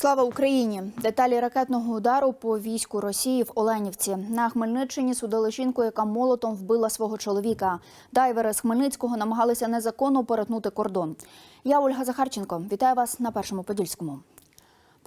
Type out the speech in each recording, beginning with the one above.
Слава Україні! Деталі ракетного удару по війську Росії в Оленівці. На Хмельниччині судили жінку, яка молотом вбила свого чоловіка. Дайвери з Хмельницького намагалися незаконно перетнути кордон. Я Ольга Захарченко. Вітаю вас на першому подільському.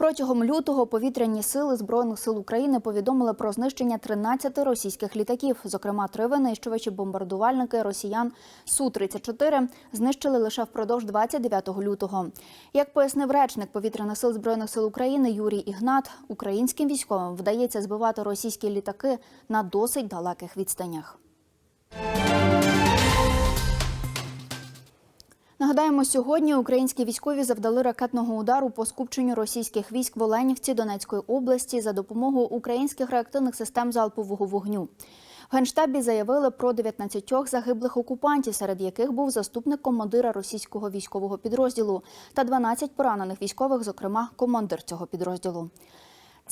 Протягом лютого повітряні сили збройних сил України повідомили про знищення 13 російських літаків. Зокрема, три винищувачі бомбардувальники росіян су 34 знищили лише впродовж 29 лютого. Як пояснив речник повітряних сил збройних сил України Юрій Ігнат, українським військовим вдається збивати російські літаки на досить далеких відстанях. Нагадаємо, сьогодні українські військові завдали ракетного удару по скупченню російських військ в Оленівці Донецької області за допомогою українських реактивних систем залпового вогню. В Генштабі заявили про 19 загиблих окупантів, серед яких був заступник командира російського військового підрозділу, та 12 поранених військових, зокрема командир цього підрозділу.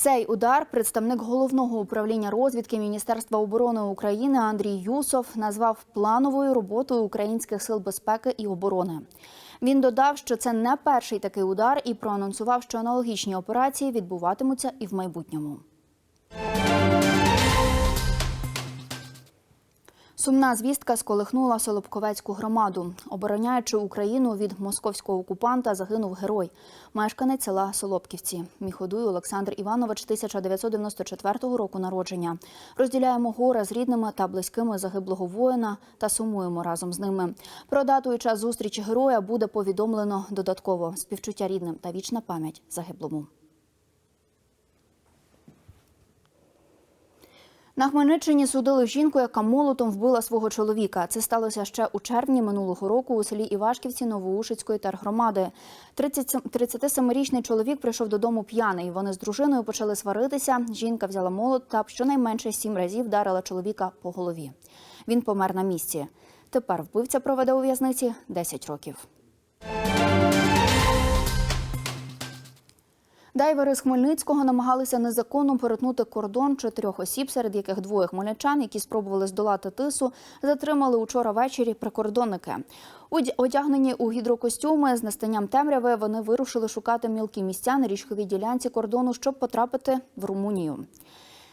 Цей удар представник головного управління розвідки Міністерства оборони України Андрій Юсов назвав плановою роботою українських сил безпеки і оборони. Він додав, що це не перший такий удар, і проанонсував, що аналогічні операції відбуватимуться і в майбутньому. Сумна звістка сколихнула Солобковецьку громаду. Обороняючи Україну від московського окупанта, загинув герой, мешканець села Солобківці. Міходуй Олександр Іванович 1994 року народження. Розділяємо горе з рідними та близькими загиблого воїна та сумуємо разом з ними. Про дату і час зустрічі героя буде повідомлено додатково. Співчуття рідним та вічна пам'ять загиблому. На Хмельниччині судили жінку, яка молотом вбила свого чоловіка. Це сталося ще у червні минулого року у селі Івашківці Новоушицької тергромади. 37-річний чоловік прийшов додому п'яний. Вони з дружиною почали сваритися. Жінка взяла молот та щонайменше сім разів вдарила чоловіка по голові. Він помер на місці. Тепер вбивця проведе у в'язниці 10 років. Дайвери з Хмельницького намагалися незаконно перетнути кордон чотирьох осіб, серед яких двоє хмельничан, які спробували здолати тису, затримали учора ввечері прикордонники. Одя- Одягнені у гідрокостюми з настанням темряви вони вирушили шукати мілкі місця на річковій ділянці кордону, щоб потрапити в Румунію.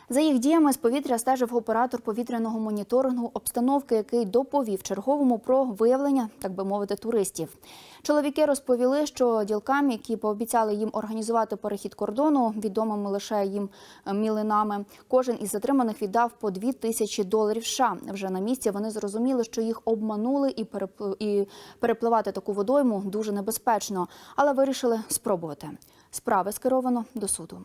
За їх діями з повітря стежив оператор повітряного моніторингу обстановки, який доповів черговому про виявлення, так би мовити, туристів. Чоловіки розповіли, що ділкам, які пообіцяли їм організувати перехід кордону, відомими лише їм е, мілинами, кожен із затриманих віддав по дві тисячі доларів. США. вже на місці вони зрозуміли, що їх обманули і перепли- і перепливати таку водойму дуже небезпечно, але вирішили спробувати. Справи скеровано до суду.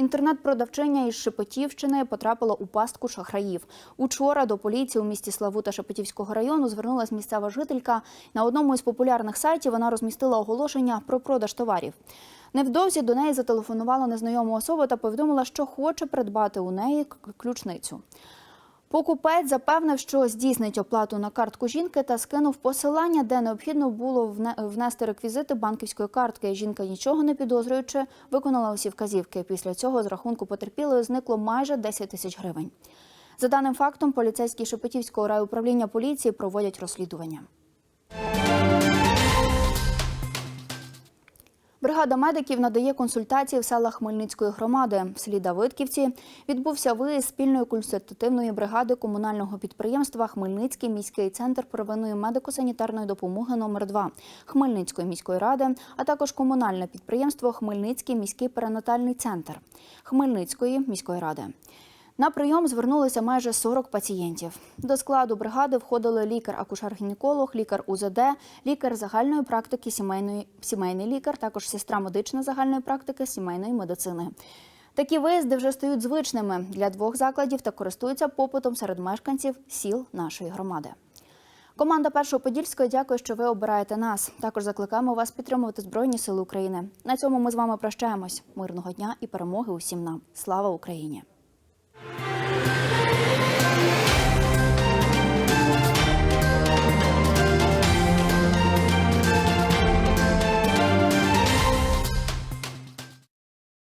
Інтернет-продавчиня із Шепетівщини потрапила у пастку шахраїв. Учора до поліції у місті Славута Шепетівського району звернулася місцева жителька. На одному із популярних сайтів вона розмістила оголошення про продаж товарів. Невдовзі до неї зателефонувала незнайома особа та повідомила, що хоче придбати у неї ключницю. Покупець запевнив, що здійснить оплату на картку жінки та скинув посилання, де необхідно було внести реквізити банківської картки. Жінка, нічого не підозрюючи, виконала усі вказівки. Після цього з рахунку потерпілої зникло майже 10 тисяч гривень. За даним фактом, поліцейські Шепетівського райуправління поліції проводять розслідування. Бригада медиків надає консультації в селах Хмельницької громади. В селі Давидківці відбувся виїзд спільної консультативної бригади комунального підприємства Хмельницький міський центр первинної медико-санітарної допомоги номер 2 Хмельницької міської ради, а також комунальне підприємство Хмельницький міський перинатальний центр Хмельницької міської ради. На прийом звернулися майже 40 пацієнтів. До складу бригади входили лікар-акушер-гінеколог, лікар УЗД, лікар загальної практики сімейної сімейний лікар, також сестра медична загальної практики сімейної медицини. Такі виїзди вже стають звичними для двох закладів та користуються попитом серед мешканців сіл нашої громади. Команда Першого Подільського дякує, що ви обираєте нас. Також закликаємо вас підтримувати Збройні Сили України. На цьому ми з вами прощаємось. Мирного дня і перемоги усім нам. Слава Україні!